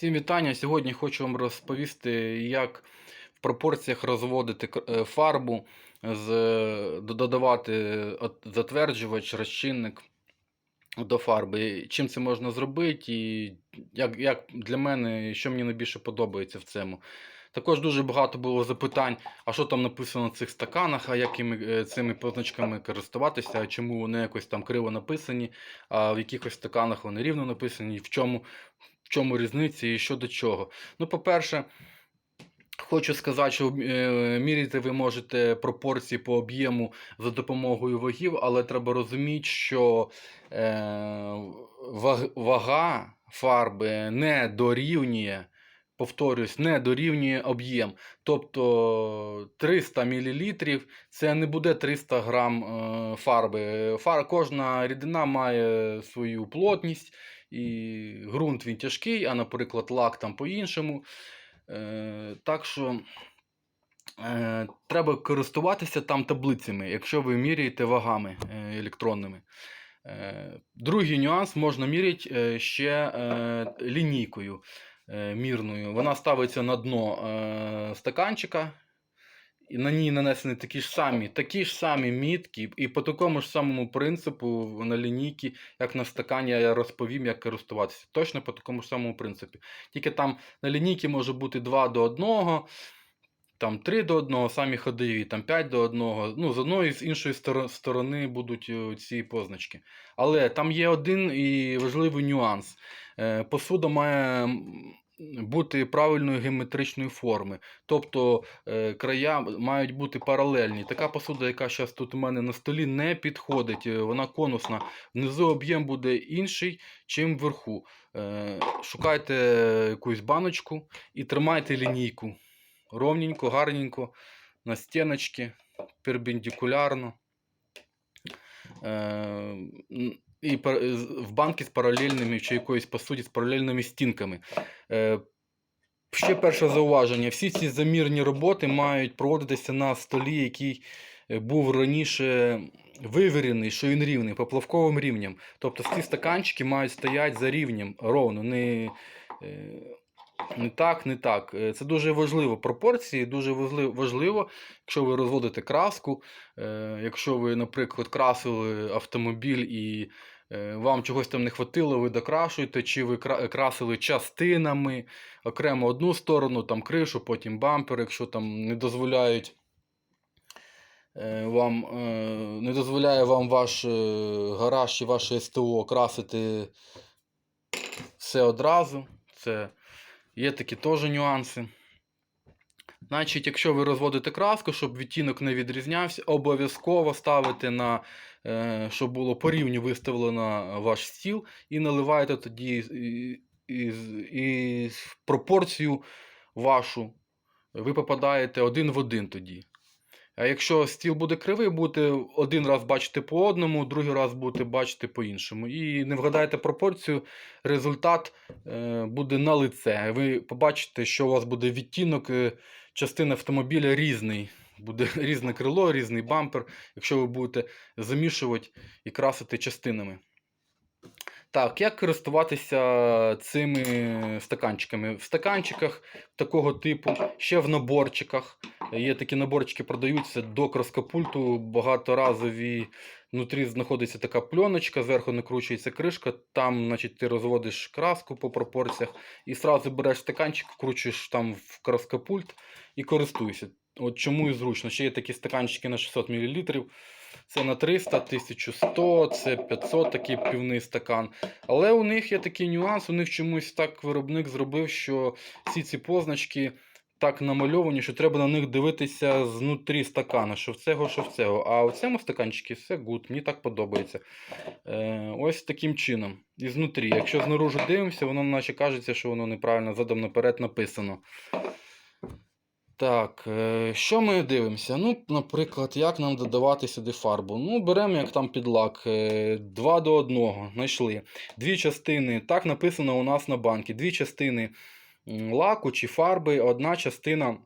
Всім вітання. Сьогодні хочу вам розповісти, як в пропорціях розводити е, фарбу, е, додавати затверджувач, розчинник до фарби. Чим це можна зробити, і як, як для мене, що мені найбільше подобається в цьому. Також дуже багато було запитань, а що там написано на цих стаканах, а е, цими позначками користуватися, а чому вони якось там криво написані, а в якихось стаканах вони рівно написані, в чому в чому різниця і що до чого. Ну, по-перше, хочу сказати, що е, міряти ви можете пропорції по об'єму за допомогою вагів, але треба розуміти, що е, вага фарби не дорівнює. Повторюсь, не дорівнює об'єм. Тобто 300 мл це не буде 300 грам е, фарби. Фар, кожна рідина має свою плотність, і ґрунт він тяжкий, а, наприклад, лак там по-іншому. Е, так що е, треба користуватися там таблицями, якщо ви міряєте вагами е, електронними. Е, другий нюанс можна міряти е, ще е, лінійкою е, мірною. Вона ставиться на дно е, стаканчика. І на ній нанесені такі ж самі, такі ж самі мітки, і по такому ж самому принципу на лінійці, як на стакані, я розповім, як користуватися. Точно по такому ж самому принципі. Тільки там на лінійці може бути 2 до 1, там 3 до 1, самі ходові, там 5 до 1. Ну, з одної і з іншої сторони будуть е, ці позначки. Але там є один і важливий нюанс. Е, Посуда має бути правильної геометричної форми. Тобто е, края мають бути паралельні. Така посуда, яка зараз тут у мене на столі, не підходить. е, Вона конусна. Внизу об'єм буде інший, чим вверху. Е, Шукайте якусь баночку і тримайте лінійку. Ровненько, гарненько, на стіночки, перпендикулярно. Е, І в банки з паралельними чи якоїсь посуді з паралельними стінками. Е, Ще перше зауваження. Всі ці замірні роботи мають проводитися на столі, який е, був раніше вивірений, що він рівний, поплавковим рівнем. Тобто ці стаканчики мають стояти за рівнем ровно. Не, е, не так, не так. Е, Це дуже важливо. Пропорції дуже важливо, якщо ви розводите краску, е, якщо ви, наприклад, красили автомобіль і е, вам чогось там не хватило, ви докрашуєте, чи ви красили частинами, окремо одну сторону, там кришу, потім бампер, якщо там не дозволяють. е, Вам е, не дозволяє вам ваш е, гараж чи ваше СТО красити все одразу. Це є такі теж нюанси. Значить, якщо ви розводите краску, щоб відтінок не відрізнявся, обов'язково ставите на, е, щоб було по рівню виставлено ваш стіл, і наливаєте тоді і, пропорцію вашу. Ви попадаєте один в один тоді. А якщо стіл буде кривий, будете один раз бачити по одному, другий раз будете бачити по іншому. І не вгадаєте пропорцію, результат е, буде на лице. Ви побачите, що у вас буде відтінок частини автомобіля різний. Буде різне крило, різний бампер, якщо ви будете замішувати і красити частинами. Так, як користуватися цими стаканчиками? В стаканчиках такого типу, ще в наборчиках. Є такі наборчики, продаються до краскопульту багаторазові. Внутрі знаходиться така пленочка, зверху накручується кришка. Там, значить, ти розводиш краску по пропорціях і одразу береш стаканчик, вкручуєш там в краскопульт і користуєшся. От чому і зручно. Ще є такі стаканчики на 600 мл. Це на 300, 1100, це 500 такий півний стакан. Але у них є такий нюанс, у них чомусь так виробник зробив, що всі ці позначки так намальовані, що треба на них дивитися знутрі стакана, що в цього, що в цього. А у цьому стаканчику все гуд, мені так подобається. Е, ось таким чином. І знутрі. Якщо знаружи дивимося, воно наче кажеться, що воно неправильно задом наперед написано. Так, е, що ми дивимося? Ну, наприклад, як нам додавати сюди фарбу? Ну, беремо як там підлак, 2 до 1, знайшли. Дві частини, так написано у нас на банки. Дві частини лаку чи фарби, одна частина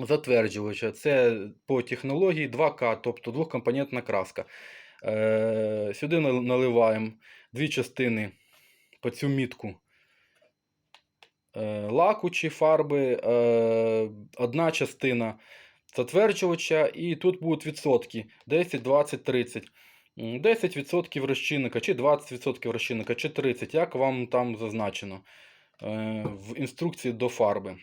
затверджувача. Це по технології 2К, тобто двохкомпонентна краска. Е, Сюди наливаємо дві частини по цю мітку е, лаку чи фарби, е, одна частина затверджувача, і тут будуть відсотки 10, 20, 30. 10% розчинника, чи 20% розчинника, чи 30%, як вам там зазначено е, в інструкції до фарби.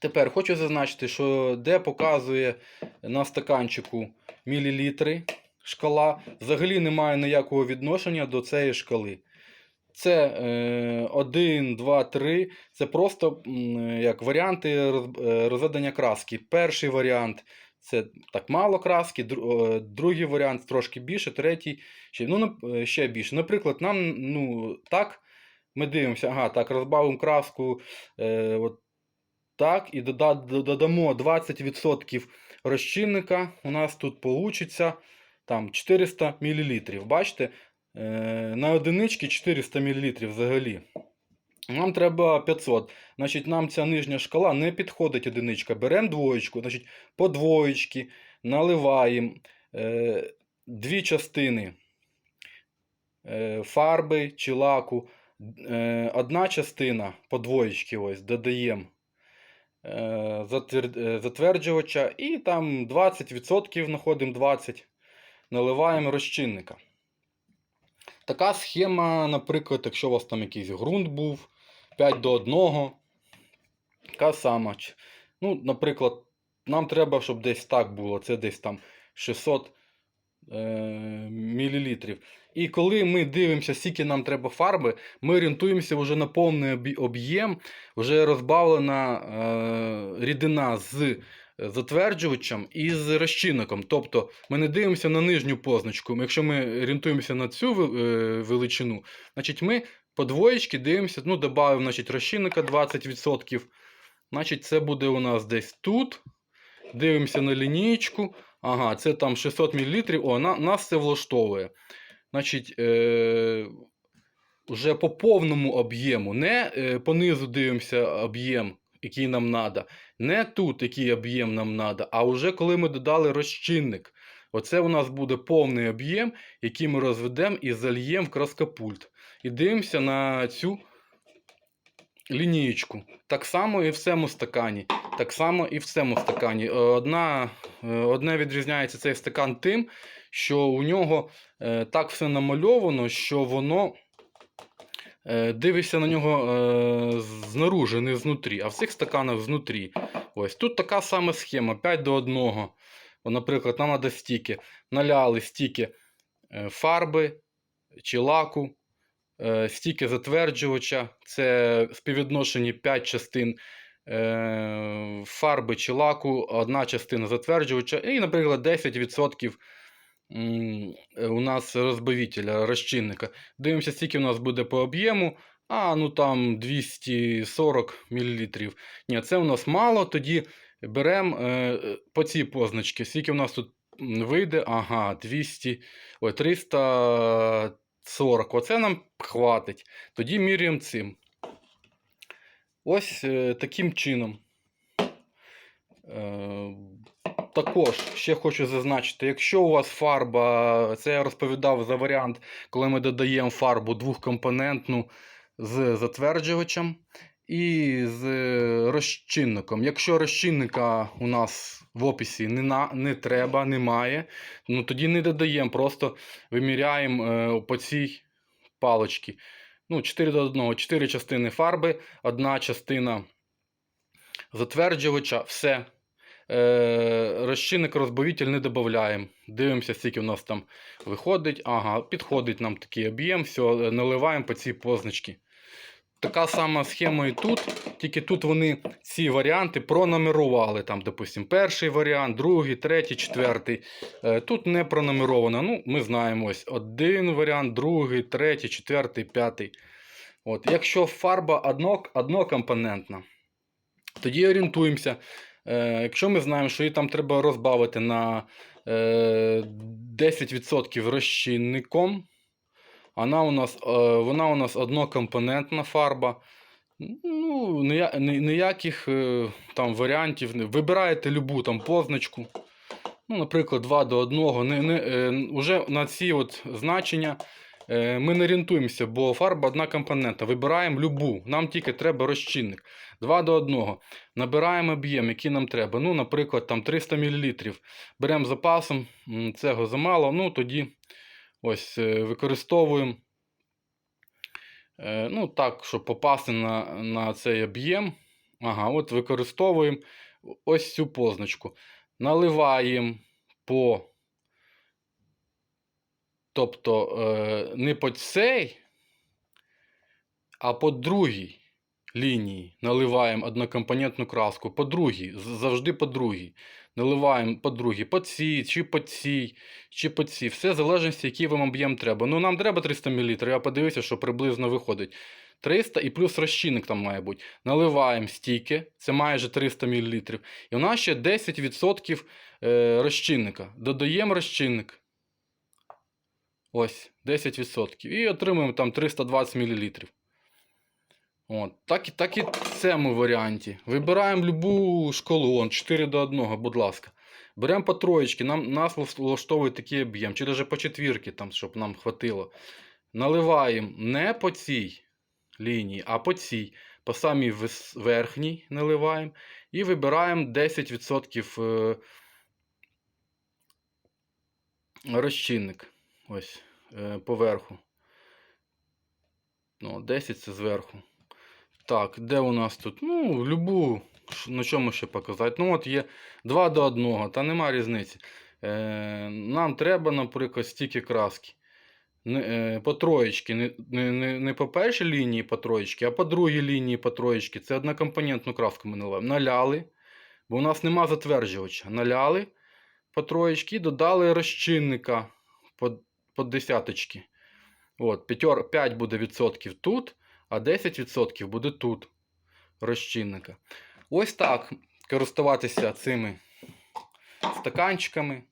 Тепер хочу зазначити, що де показує на стаканчику мілілітри шкала, взагалі немає ніякого відношення до цієї шкали. Це е, 1, 2, 3. Це просто як варіанти е, розведення краски. Перший варіант це так мало краски, дру- другий варіант трошки більше, третій ще, ну, е, ще більше. Наприклад, нам ну, так, ми дивимося, ага, так, розбавимо краску. Е, от, так, і додамо 20% розчинника. У нас тут вийде там 400 мл. Бачите? Е, на одинички 400 мл взагалі. Нам треба 500. Значить, нам ця нижня шкала не підходить одиничка. Беремо двоєчку, значить, по двоєчки наливаємо е, дві частини е, фарби чи лаку. Е, одна частина по двоєчки ось додаємо е, е, затверджувача і там 20% знаходимо 20, наливаємо розчинника. Така схема, наприклад, якщо у вас там якийсь ґрунт був 5 до 1, така сама. Ну, наприклад, нам треба, щоб десь так було, це десь там 600 е, мл. І коли ми дивимося, скільки нам треба фарби, ми орієнтуємося вже на повний об'єм, вже розбавлена е, рідина з затверджувачем і з розчинником. Тобто ми не дивимося на нижню позначку. Якщо ми орієнтуємося на цю е, величину, значить ми по двоєчки дивимося, ну, додаємо значить, розчинника 20%. Значить, це буде у нас десь тут. Дивимося на лінійку. Ага, це там 600 мл. О, на, нас це влаштовує. Значить, е, вже по повному об'єму, не е, понизу дивимося об'єм, який нам треба. Не тут, який об'єм нам треба, а вже коли ми додали розчинник. Оце у нас буде повний об'єм, який ми розведемо і зальємо в краскопульт. І дивимося на цю лінієчку. Так само і в цьому стакані. Так само і в цьому стакані. Е, Одна, е, одне відрізняється цей стакан тим, що у нього е, так все намальовано, що воно дивишся на нього е, знаружи, не знутрі, а в цих стаканах знутрі. Ось тут така сама схема: 5 до 1. О, наприклад, нам треба стільки. Наляли стільки е, фарби чи лаку, е, стільки затверджувача, це співвідношені 5 частин е, фарби чи лаку, одна частина затверджувача, і, наприклад, 10% м, е, у нас розбавителя, розчинника. Дивимося, скільки у нас буде по об'єму. А, ну там 240 мл. Ні, це у нас мало. Тоді беремо е, по цій позначці. Скільки у нас тут вийде? Ага, 200, ой, 340. Оце нам хватить. Тоді міряємо цим. Ось е, таким чином. Е, також ще хочу зазначити, якщо у вас фарба, це я розповідав за варіант, коли ми додаємо фарбу двохкомпонентну з затверджувачем і з розчинником. Якщо розчинника у нас в описі не, на, не треба, немає, ну тоді не додаємо, просто виміряємо е, по цій палочці. Ну, 4 до 1, 4 частини фарби, одна частина затверджувача, все. Е, розчинник розбавитель не додаємо. Дивимося, скільки у нас там виходить. Ага, підходить нам такий об'єм, все, наливаємо по цій позначці. Така сама схема і тут, тільки тут вони ці варіанти пронумерували. Там, допустим, перший варіант, другий, третій, четвертий. Е, Тут не пронумеровано. Ну, ми знаємо ось один варіант, другий, третій, четвертий, п'ятий. От. Якщо фарба одно, однокомпонентна, тоді орієнтуємося. Е, якщо ми знаємо, що її там треба розбавити на е, 10% розчинником, вона у нас, е, вона у нас однокомпонентна фарба. Ну, нія- ніяких е, там варіантів. Вибираєте любу там позначку. Ну, наприклад, 2 до 1. Не, не, е, уже на ці от значення ми не орієнтуємося, бо фарба одна компонента. Вибираємо любу. Нам тільки треба розчинник. 2 до 1. Набираємо об'єм, який нам треба. Ну, наприклад, там 300 мл. Беремо запасом, цього замало. Ну, тоді ось е, використовуємо. Е, Ну, так, щоб попасти на, на цей об'єм. Ага, от використовуємо ось цю позначку. Наливаємо по. Тобто е, не по цей, а по другій лінії наливаємо однокомпонентну краску. По другій, завжди по другій. Наливаємо по другій, по цій, чи по цій, чи по цій. Все в залежності, який вам об'єм треба. Ну, нам треба 300 мл, я подивився, що приблизно виходить. 300 і плюс розчинник там має бути. Наливаємо стільки, це майже 300 мл. І у нас ще 10% е, розчинника. Додаємо розчинник. Ось, 10%. І отримуємо там 320 мл. От. Так, і- так і в цьому варіанті. Вибираємо любу шкалу, он, 4 до 1, будь ласка. Беремо по троєчки, нам, нас влаштовує такий об'єм, чи навіть по четвірки, там, щоб нам хватило. Наливаємо не по цій лінії, а по цій. По самій верхній наливаємо. І вибираємо 10% е, розчинник. Ось, е, поверху. Ну, 10 це зверху. Так, де у нас тут? Ну, любу. На чому ще показати? Ну, от є 2 до 1, та нема різниці. Е, нам треба, наприклад, стільки краски. Не, е, по троєчки. Не, не, не, по першій лінії по троєчки, а по другій лінії по троєчки. Це однокомпонентну краску ми наливаємо. Наляли, бо у нас нема затверджувача. Наляли по троєчки додали розчинника по, по десяточки. От, 5, 5 буде відсотків тут, а 10% буде тут розчинника. Ось так користуватися цими стаканчиками.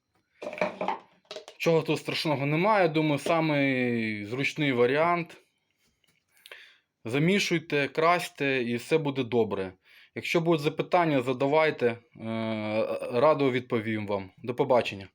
Чого тут страшного немає, думаю, самий зручний варіант. Замішуйте, красьте і все буде добре. Якщо будуть запитання, задавайте. Е, Радо відповім вам. До побачення.